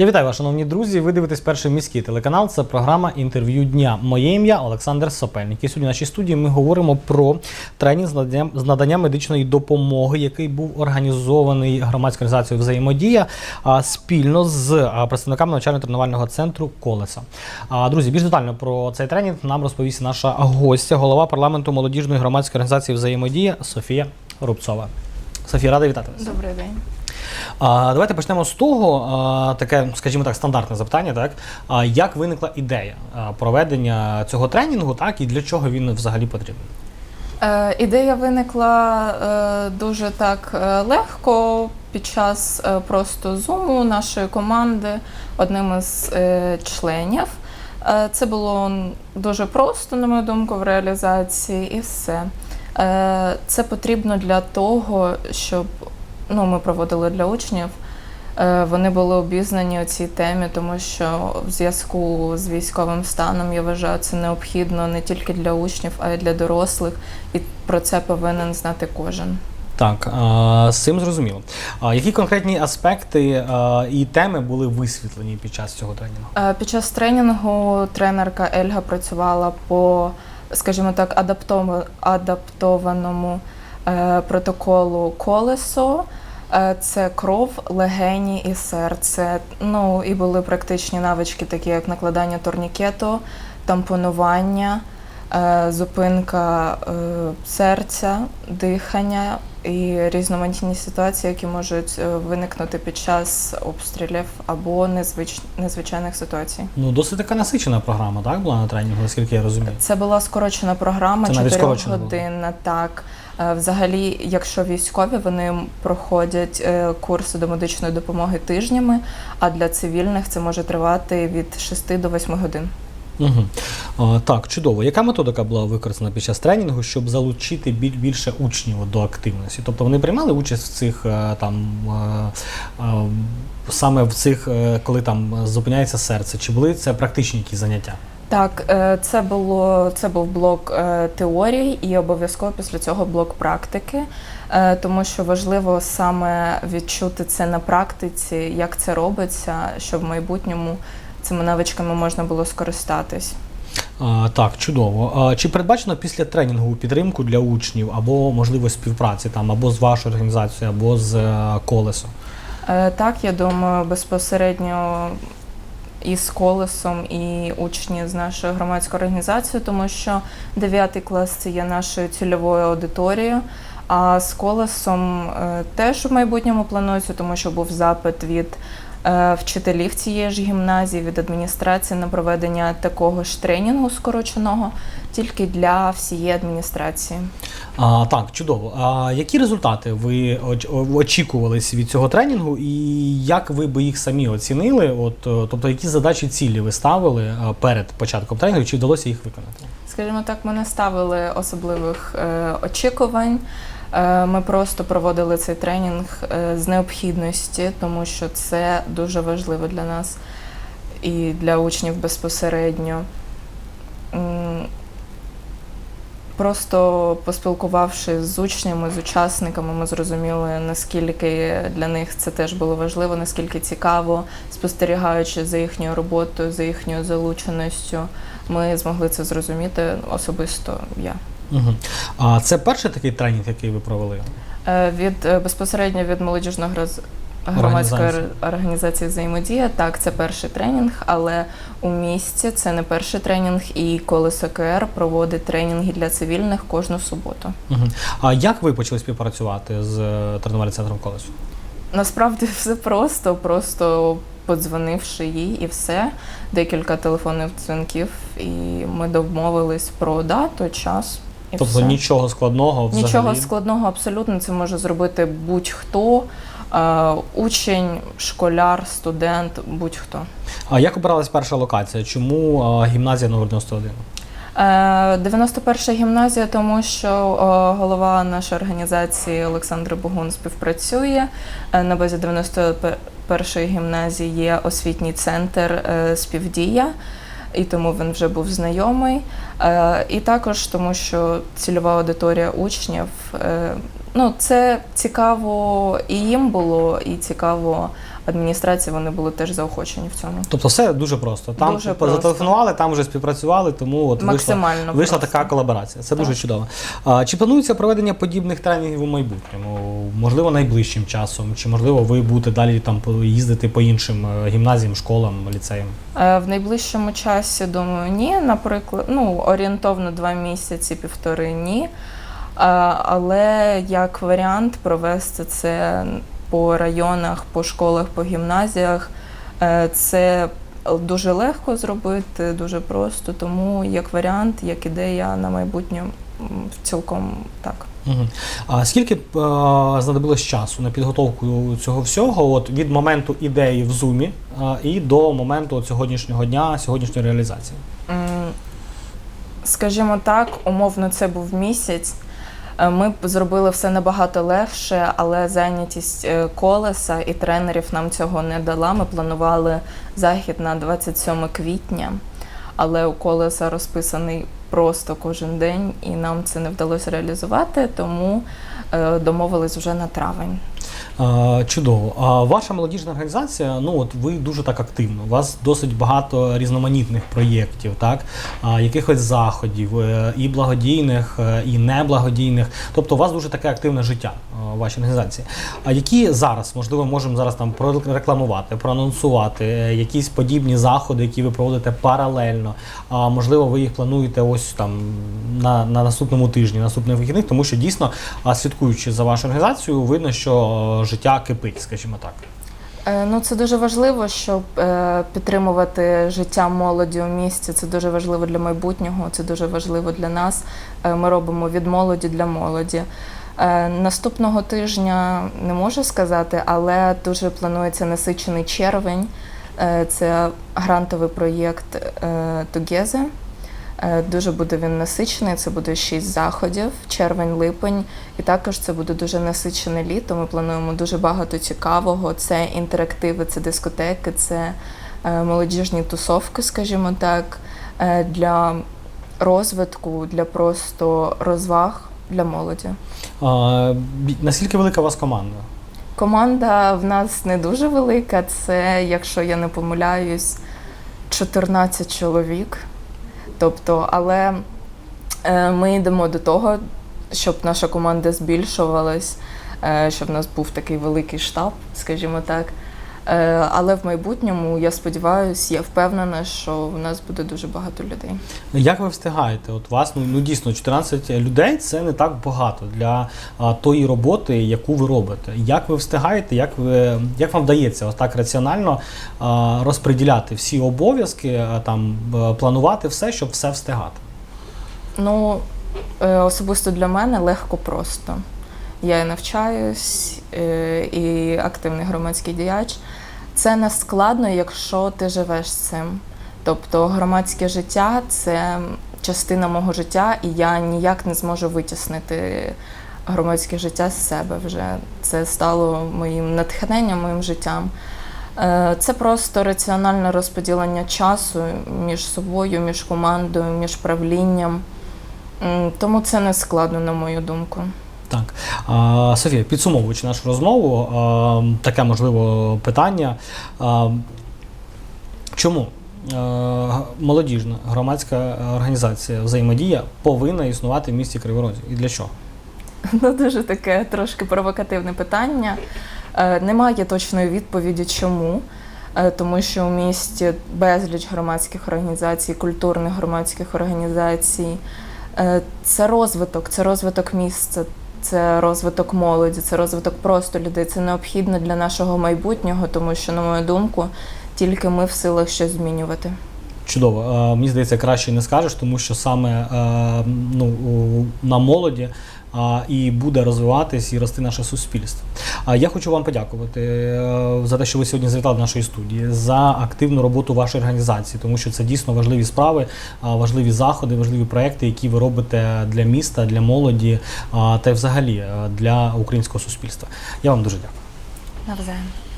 Я вітаю вас, шановні друзі. Ви дивитесь перший міський телеканал. Це програма інтерв'ю дня. Моє ім'я Олександр Сопельник. І сьогодні в нашій студії ми говоримо про тренінг з надання, з надання медичної допомоги, який був організований громадською організацією взаємодія а, спільно з а, представниками навчально-тренувального центру Колеса. А, Друзі, більш детально про цей тренінг нам розповість наша гостя, голова парламенту молодіжної громадської організації взаємодія Софія Рубцова. Софія, рада вітати вас. Добрий день. Давайте почнемо з того, таке, скажімо так, стандартне запитання, так? Як виникла ідея проведення цього тренінгу, так, і для чого він взагалі потрібен? Е, ідея виникла е, дуже так е, легко під час просто зуму нашої команди одним із членів. Це було дуже просто, на мою думку, в реалізації, і все. Це потрібно для того, щоб ну, ми проводили для учнів. Е, Вони були обізнані у цій темі, тому що в зв'язку з військовим станом я вважаю, це необхідно не тільки для учнів, а й для дорослих, і про це повинен знати кожен. Так, з цим зрозуміло. Які конкретні аспекти і теми були висвітлені під час цього тренінгу? Е, Під час тренінгу тренерка Ельга працювала по, скажімо так, адаптов- адаптованому протоколу колесо. Е, Це кров, легені і серце. Ну і були практичні навички, такі як накладання турнікету, тампонування, е, зупинка е, серця, дихання і різноманітні ситуації, які можуть е, виникнути під час обстрілів або незвич... незвичайних ситуацій. Ну, досить така насичена програма, так, була на тренінгу, наскільки я розумію. Це була скорочена програма, Це навіть 4 була. годинна. Так Е, взагалі, якщо військові, вони проходять е, курси до медичної допомоги тижнями, а для цивільних це може тривати від 6 до 8 годин. Угу. Так, чудово. Яка методика була використана під час тренінгу, щоб залучити більше учнів до активності? Тобто вони приймали участь в цих е, там е, е, саме в цих, е, коли там зупиняється серце? Чи були це практичні якісь заняття? Так, е, це було це був блок е, теорій і обов'язково після цього блок практики, е, тому що важливо саме відчути це на практиці, як це робиться, щоб в майбутньому цими навичками можна було скористатись. А, так, чудово. А, чи передбачено після тренінгу підтримку для учнів або можливо співпраці там або з вашою організацією, або з колесом? Так, я думаю, безпосередньо і з колесом, і учні з нашої громадської організації, тому що 9 клас це є нашою цільовою аудиторією. А з колесом е, теж в майбутньому планується, тому що був запит від вчителів цієї ж гімназії, від адміністрації на проведення такого ж тренінгу скороченого тільки для всієї адміністрації. А, так, чудово. А які результати ви оч- очікувались від цього тренінгу, і як ви би їх самі оцінили? От, е, тобто, які задачі цілі ви ставили е, перед початком тренінгу, чи вдалося їх виконати? Скажімо так, ми не ставили особливих е, очікувань. Е, ми просто проводили цей тренінг е, з необхідності, тому що це дуже важливо для нас і для учнів безпосередньо. Просто поспілкувавшись з учнями, з учасниками, ми зрозуміли, наскільки для них це теж було важливо, наскільки цікаво, спостерігаючи за їхньою роботою, за їхньою залученістю, ми змогли це зрозуміти особисто я. Угу. А це перший такий тренінг, який ви провели? Е, Від е, безпосередньо від молодіжної гроз- громадської Організації. ор- організації взаємодія. Так, це перший тренінг, але у місті це не перший тренінг, і колесо КР проводить тренінги для цивільних кожну суботу. Угу. А як ви почали співпрацювати з е, тренувальним центром колесу? Насправді все просто, просто подзвонивши їй і все. Декілька телефонних дзвінків, і ми домовились про дату, час. І Тобто все. нічого складного взагалі? Нічого складного абсолютно це може зробити будь-хто, е, учень, школяр, студент, будь-хто. А як обиралась перша локація? Чому гімназія номер 91? Е, 91 гімназія, тому що е, голова нашої організації Олександр Богун співпрацює. Е, На базі 91 гімназії є освітній центр е, співдія. І тому він вже був знайомий. Е, І також тому, що цільова аудиторія учнів. е, Ну, це цікаво і їм було, і цікаво адміністрації вони були теж заохочені в цьому. Тобто все дуже просто. Там Дуже просто. зателефонували, там вже співпрацювали, тому от вийшла, Максимально вийшла просто. така колаборація. Це дуже чудово. А, чи планується проведення подібних тренінгів у майбутньому? Можливо, найближчим часом, чи можливо ви будете далі там їздити по іншим е, гімназіям, школам, ліцеям? Е, В найближчому часі, думаю, ні. Наприклад, ну орієнтовно два місяці, півтори ні. Е, Але як варіант провести це по районах, по школах, по гімназіях, е, це дуже легко зробити, дуже просто. Тому як варіант, як ідея на майбутнє, цілком так. Угу. А скільки б е, знадобилось часу на підготовку цього всього, от від моменту ідеї в зумі е, і до моменту от сьогоднішнього дня, сьогоднішньої реалізації? Скажімо так, умовно, це був місяць. Е, Ми зробили все набагато легше, але зайнятість е, колеса і тренерів нам цього не дала. Ми планували захід на 27 квітня, але у колеса розписаний просто кожен день, і нам це не вдалося реалізувати, тому е, домовились вже на травень. Чудово. А ваша молодіжна організація, ну от ви дуже так активно. У вас досить багато різноманітних проєктів, так якихось заходів, е, і благодійних, е, і неблагодійних. Тобто, у вас дуже таке активне життя у вашій організації. А які зараз, можливо, можемо зараз там прорекламувати, проанонсувати е, якісь подібні заходи, які ви проводите паралельно? А можливо, ви їх плануєте ось там на, на наступному тижні, наступних вихідних, тому що дійсно, а, слідкуючи за вашою організацією, видно, що життя кипить, скажімо так. Е, Ну, це дуже важливо, щоб е, підтримувати життя молоді у місті. Це дуже важливо для майбутнього, це дуже важливо для нас. Е, Ми робимо від молоді для молоді. Наступного тижня не можу сказати, але дуже планується насичений червень. Це грантовий проєкт е, Together. Е, Дуже буде він насичений. Це буде шість заходів, червень-липень. І також це буде дуже насичене літо. Ми плануємо дуже багато цікавого. Це інтерактиви, це дискотеки, це е, молодіжні тусовки, скажімо так, е, для розвитку, для просто розваг для молоді. А, наскільки велика у вас команда? Команда в нас не дуже велика. Це, якщо я не помиляюсь, 14 чоловік. Тобто, але е, ми йдемо до того, щоб наша команда збільшувалась, е, щоб в нас був такий великий штаб, скажімо так. Е, але в майбутньому я сподіваюся, я впевнена, що в нас буде дуже багато людей. Як ви встигаєте? От вас ну, ну дійсно 14 людей це не так багато для а, тої роботи, яку ви робите. Як ви встигаєте, як ви як вам вдається ось так раціонально а, розподіляти всі обов'язки, а, там планувати все, щоб все встигати? Ну, е, особисто для мене легко просто. Я і навчаюсь, е, і активний громадський діяч. Це не складно, якщо ти живеш цим. Тобто громадське життя це частина мого життя, і я ніяк не зможу витіснити громадське життя з себе вже. Це стало моїм натхненням, моїм життям. Е, Це просто раціональне розподілення часу між собою, між командою, між правлінням. Тому це не складно, на мою думку. Так, Софія, підсумовуючи нашу розмову, таке можливо питання. Чому молодіжна громадська організація взаємодія повинна існувати в місті Криворозі? І для чого? Ну, дуже таке трошки провокативне питання. Е, Немає точної відповіді, чому. Е, Тому що у місті безліч громадських організацій, культурних громадських організацій. Е, Це розвиток, це розвиток міста, це розвиток молоді, це розвиток просто людей. Це необхідно для нашого майбутнього, тому що, на мою думку, тільки ми в силах щось змінювати. Чудово. Мені здається, краще не скажеш, тому що саме е, ну, на молоді і буде розвиватись і рости наше суспільство. А я хочу вам подякувати е, за те, що ви сьогодні завітали до нашої студії, за активну роботу вашої організації, тому що це дійсно важливі справи, важливі заходи, важливі проекти, які ви робите для міста, для молоді та й взагалі е, для українського суспільства. Я вам дуже дякую. Навзаєм.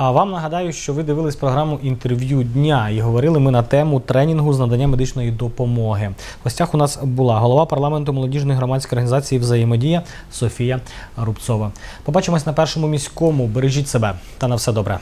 А вам нагадаю, що ви дивились програму інтерв'ю дня і говорили ми на тему тренінгу з надання медичної допомоги. В гостях у нас була голова парламенту молодіжної громадської організації Взаємодія Софія Рубцова. Побачимось на першому міському. Бережіть себе та на все добре.